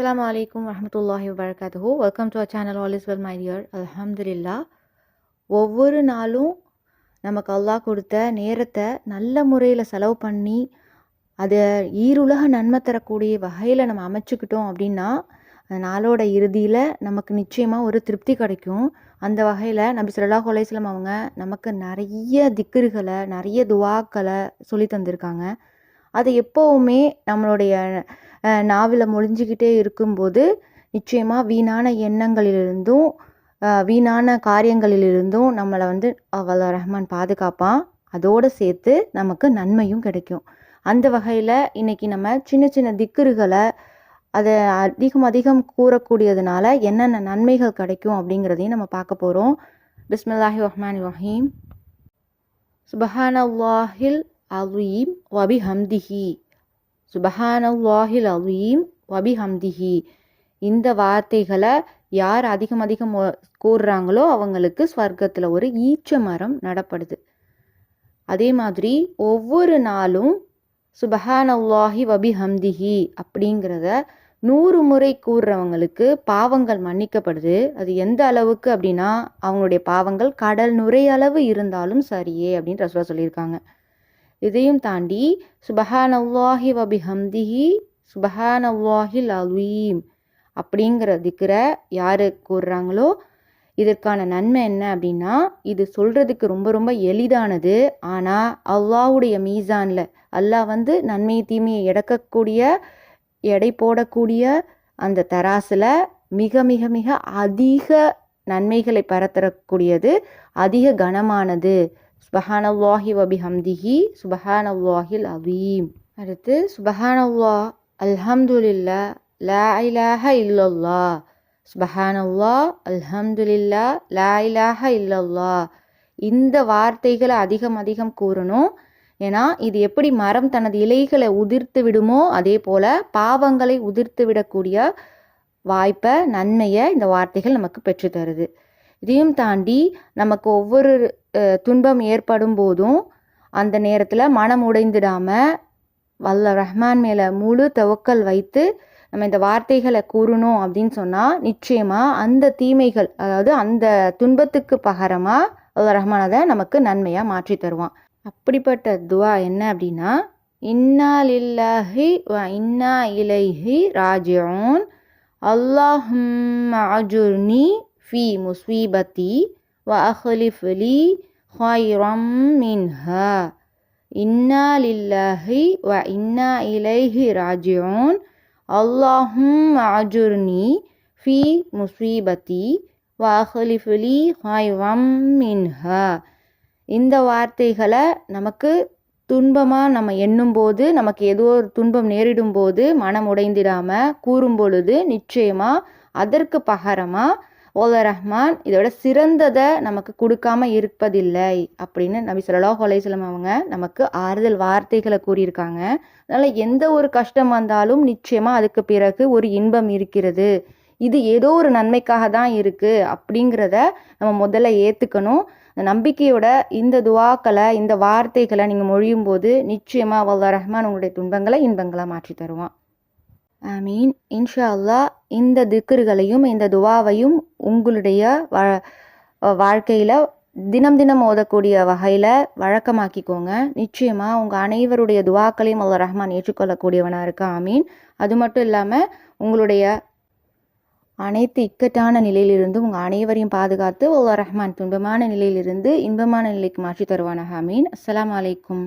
Assalamu alaikum warahmatullahi wabarakatuh. Welcome to our channel all is well my dear Alhamdulillah. ஒவ்வொரு நாளும் நமக்கு அல்லாஹ் கொடுத்த நேரத்தை நல்ல முறையில் செலவு பண்ணி அதை ஈருலக நன்மை தரக்கூடிய வகையில் நம்ம அமைச்சுக்கிட்டோம் அப்படின்னா அந்த நாளோட இறுதியில் நமக்கு நிச்சயமாக ஒரு திருப்தி கிடைக்கும் அந்த வகையில் நபி சொல்லா அலைஹி அவங்க நமக்கு நிறைய திக்ருகளை நிறைய துவாக்களை சொல்லி தந்திருக்காங்க அதை எப்போவுமே நம்மளுடைய நாவில் மொழிஞ்சிக்கிட்டே இருக்கும்போது நிச்சயமாக வீணான எண்ணங்களிலிருந்தும் வீணான காரியங்களிலிருந்தும் நம்மளை வந்து அவள ரஹ்மான் பாதுகாப்பான். அதோடு சேர்த்து நமக்கு நன்மையும் கிடைக்கும். அந்த வகையில் இன்னைக்கு நம்ம சின்ன சின்ன திக்குறுகளை அதை அதிகம் அதிகம் கூறக்கூடியதுனால என்னென்ன நன்மைகள் கிடைக்கும் அப்படிங்கிறதையும் நம்ம பார்க்க போகிறோம் பிஸ்மில்லாஹி ரஹ்மான் ரஹீம். சுபஹானல்லாஹில் அலீம் வபி ஹம்திஹி சுபஹானல்லாஹில் அலீம் வபி ஹம்திஹி இந்த வார்த்தைகளை யார் அதிகம் அதிகம் கூறுறாங்களோ அவங்களுக்கு ஸ்வர்க்கத்தில் ஒரு ஈச்ச மரம் நடப்படுது. அதே மாதிரி ஒவ்வொரு நாளும் சுபஹானல்லாஹி வபி ஹம்திஹி அப்படிங்கிறத நூறு முறை கூறுறவங்களுக்கு பாவங்கள் மன்னிக்கப்படுது. அது எந்த அளவுக்கு அப்படின்னா அவங்களுடைய பாவங்கள் கடல் நுரையளவு இருந்தாலும் சரியே அப்படின்னு ரசுவா சொல்லியிருக்காங்க. இதையும் தாண்டி சுபஹானவ்வாஹி வபிஹம்திஹி சுபஹானவ்வாஹில் அலுவீம் அலீம் அப்படிங்கிற யார் கூறுறாங்களோ இதற்கான நன்மை என்ன அப்படின்னா இது சொல்கிறதுக்கு ரொம்ப ரொம்ப எளிதானது. ஆனால் அல்லாவுடைய மீசானில் அல்லாஹ் வந்து நன்மை தீமையை எடக்கக்கூடிய எடை போடக்கூடிய அந்த தராசில் மிக மிக மிக அதிக நன்மைகளை பரத்தரக்கூடியது அதிக கனமானது. சுபஹானல்லாஹி வபிஹம்திஹி சுபஹானவ்வாஹில் சுபஹானல்லாஹில் அவீம் அடுத்து சுபஹானல்லா அல்ஹம்துலில்லா லா இலாஹ இல்லல்லா சுபஹானல்லா அல்ஹம்துலில்லா லா இலாஹ இல்லல்லா இந்த வார்த்தைகளை அதிகம் அதிகம் கூறணும். ஏன்னா இது எப்படி மரம் தனது இலைகளை உதிர்த்து விடுமோ அதே போல பாவங்களை உதிர்த்து விடக்கூடிய வாய்ப்பை நன்மையை இந்த வார்த்தைகள் நமக்கு பெற்று தருது. இதையும் தாண்டி நமக்கு ஒவ்வொரு துன்பம் ஏற்படும் போதும் அந்த நேரத்தில் மனம் உடைந்துடாமல் வல்ல ரஹ்மான் மேலே முழு துவக்கல் வைத்து நம்ம இந்த வார்த்தைகளை கூறணும் அப்படின்னு சொன்னால் நிச்சயமாக அந்த தீமைகள் அதாவது அந்த துன்பத்துக்கு பகரமாக அல்ல ரஹ்மான் அதை நமக்கு நன்மையாக மாற்றி தருவான். அப்படிப்பட்ட துவா என்ன அப்படின்னா இன்னா லில்லாஹி வ இன்னா இலைஹி ராஜிஊன். அல்லாஹும் அஜுர்னி ஃபி முஸ்வீபத்தி وأخلف لي خيرا منها மின்ஹா لله وإنا வ இன்னா இலைஹி أجرني في مصيبتي ஃபி لي خيرا منها மின்ஹா இந்த வார்த்தைகளை நமக்கு துன்பமாக நம்ம எண்ணும்போது நமக்கு ஏதோ ஒரு துன்பம் நேரிடும் போது மனம் உடைந்திடாமல் கூறும் பொழுது நிச்சயமாக அதற்கு பகரமாக ஓல ரஹ்மான் இதோட சிறந்ததை நமக்கு கொடுக்காம இருப்பதில்லை அப்படின்னு நபி ஸல்லல்லாஹு அலைஹி அவங்க நமக்கு ஆறுதல் வார்த்தைகளை கூறியிருக்காங்க. அதனால் எந்த ஒரு கஷ்டம் வந்தாலும் நிச்சயமாக அதுக்கு பிறகு ஒரு இன்பம் இருக்கிறது. இது ஏதோ ஒரு நன்மைக்காக தான் இருக்குது அப்படிங்கிறத நம்ம முதல்ல ஏற்றுக்கணும் நம்பிக்கையோட இந்த துவாக்களை இந்த வார்த்தைகளை நீங்கள் மொழியும் போது நிச்சயமாக வல்ல ரஹ்மான் உங்களுடைய துன்பங்களை இன்பங்களாக மாற்றி தருவான். ஐ மீன் இன்ஷா அல்லாஹ் இந்த திக்ருகளையும் இந்த துவாவையும் உங்களுடைய வா வாழ்க்கையில் தினம் தினம் ஓதக்கூடிய வகையில் வழக்கமாக்கிக்கோங்க. நிச்சயமாக உங்கள் அனைவருடைய துவாக்களையும் அல்ல ரஹ்மான் ஏற்றுக்கொள்ளக்கூடியவனாக இருக்கா ஆமீன். அது மட்டும் இல்லாமல் உங்களுடைய அனைத்து இக்கட்டான நிலையிலிருந்தும் உங்கள் அனைவரையும் பாதுகாத்து அல்லா ரஹ்மான் துன்பமான நிலையிலிருந்து இன்பமான நிலைக்கு மாற்றி தருவானாக ஆமீன். அஸ்லாம் அலைக்கும்.